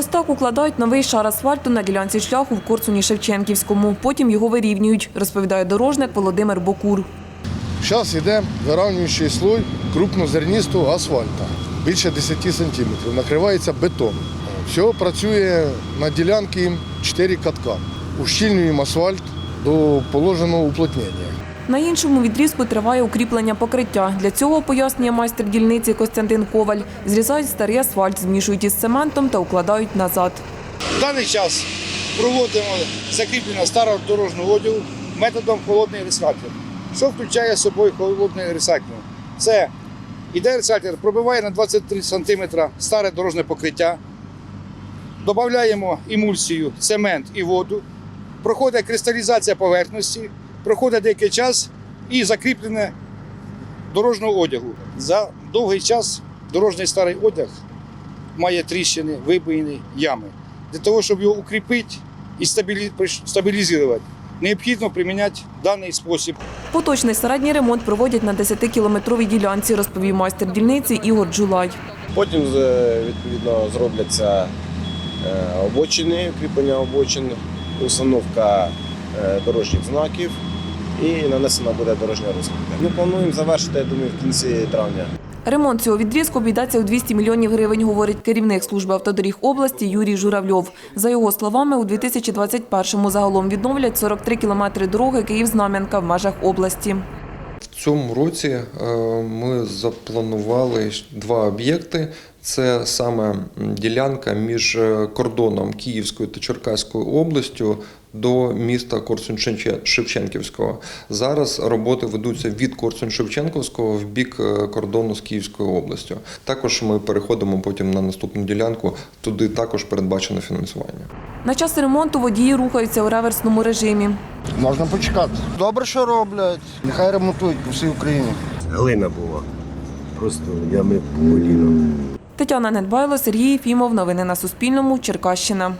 Ось так укладають новий шар асфальту на ділянці шляху в Корсуні Шевченківському. Потім його вирівнюють, розповідає дорожник Володимир Бокур. Зараз йде виравнюючий слой крупнозернистого асфальту. Більше 10 сантиметрів. Накривається бетон. Все працює на ділянці 4 катка. Ущільнюємо асфальт до положеного уплотнення. На іншому відрізку триває укріплення покриття. Для цього, пояснює майстер дільниці Костянтин Коваль, зрізають старий асфальт, змішують із цементом та укладають назад. В даний час проводимо закріплення старого дорожнього одягу методом холодний ресайклінг. Що включає з собою холодний ресайклінг? Це іде ресайклер, пробиває на 23 см старе дорожнє покриття, додаємо емульсію, цемент і воду, проходить кристалізація поверхності, проходить деякий час і закріплене дорожнього одягу. За довгий час дорожній старий одяг має тріщини, вибоїни, ями. Для того, щоб його укріпити і стабілі- стабілізувати, необхідно приміняти даний спосіб. Поточний середній ремонт проводять на 10-кілометровій ділянці, розповів майстер дільниці Ігор Джулай. Потім з- відповідно зробляться е, обочини, кріплення обочин, установка е, дорожніх знаків і нанесена буде дорожня розмітка. Ми плануємо завершити, я думаю, в кінці травня. Ремонт цього відрізку обійдеться у 200 мільйонів гривень, говорить керівник служби автодоріг області Юрій Журавльов. За його словами, у 2021-му загалом відновлять 43 кілометри дороги Київ-Знам'янка в межах області. В цьому році е, ми запланували два об'єкти. Це саме ділянка між е, кордоном Київської та Черкаською областю до міста Корсунь-Шевченківського. Зараз роботи ведуться від Корсунь-Шевченківського в бік е, кордону з Київською областю. Також ми переходимо потім на наступну ділянку. Туди також передбачено фінансування. На час ремонту водії рухаються у реверсному режимі. Можна почекати. Добре, що роблять. Нехай ремонтують по всій Україні. глина була. Просто ями по коліна. Тетяна Недбайло, Сергій Єфімов. Новини на Суспільному. Черкащина.